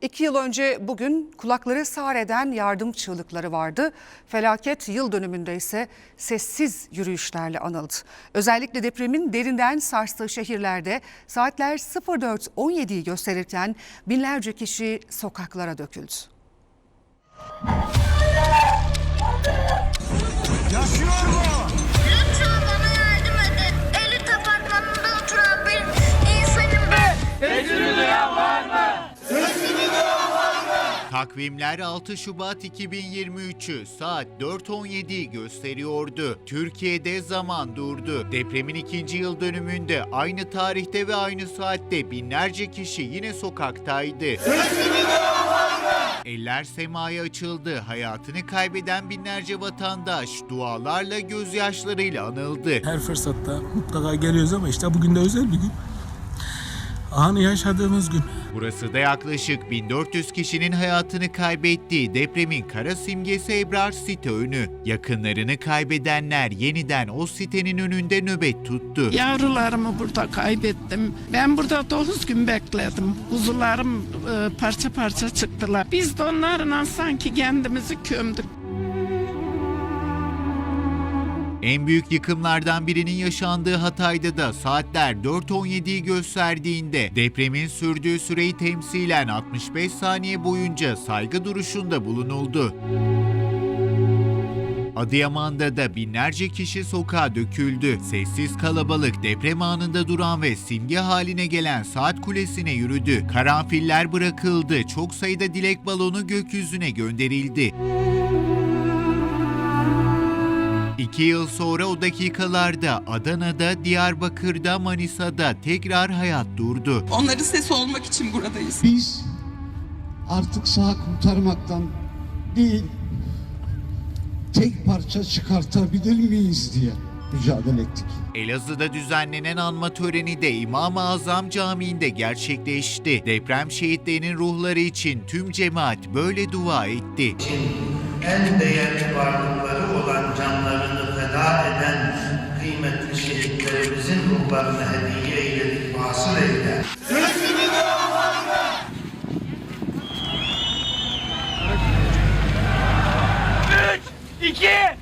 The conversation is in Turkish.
İki yıl önce bugün kulakları sağır eden yardım çığlıkları vardı. Felaket yıl dönümünde ise sessiz yürüyüşlerle anıldı. Özellikle depremin derinden sarstığı şehirlerde saatler 04.17'yi gösterirken binlerce kişi sokaklara döküldü. Takvimler 6 Şubat 2023'ü saat 4.17'yi gösteriyordu. Türkiye'de zaman durdu. Depremin ikinci yıl dönümünde aynı tarihte ve aynı saatte binlerce kişi yine sokaktaydı. Eller semaya açıldı. Hayatını kaybeden binlerce vatandaş dualarla gözyaşlarıyla anıldı. Her fırsatta mutlaka geliyoruz ama işte bugün de özel bir gün. Anı yaşadığımız gün. Burası da yaklaşık 1400 kişinin hayatını kaybettiği depremin kara simgesi Ebrar site önü. Yakınlarını kaybedenler yeniden o sitenin önünde nöbet tuttu. Yavrularımı burada kaybettim. Ben burada 9 gün bekledim. Kuzularım e, parça parça çıktılar. Biz de onlarla sanki kendimizi kömdük. En büyük yıkımlardan birinin yaşandığı Hatay'da da saatler 4.17'yi gösterdiğinde depremin sürdüğü süreyi temsilen 65 saniye boyunca saygı duruşunda bulunuldu. Adıyaman'da da binlerce kişi sokağa döküldü. Sessiz kalabalık deprem anında duran ve simge haline gelen saat kulesine yürüdü. Karanfiller bırakıldı. Çok sayıda dilek balonu gökyüzüne gönderildi. İki yıl sonra o dakikalarda Adana'da, Diyarbakır'da, Manisa'da tekrar hayat durdu. Onların sesi olmak için buradayız. Biz artık sağ kurtarmaktan değil, tek parça çıkartabilir miyiz diye mücadele ettik. Elazığ'da düzenlenen anma töreni de İmam-ı Azam Camii'nde gerçekleşti. Deprem şehitlerinin ruhları için tüm cemaat böyle dua etti. en değerli varlıkları olan eden kıymetli şehitlerimizin ruhlarını hediye eyledik, vasıl eyle. Üç, iki,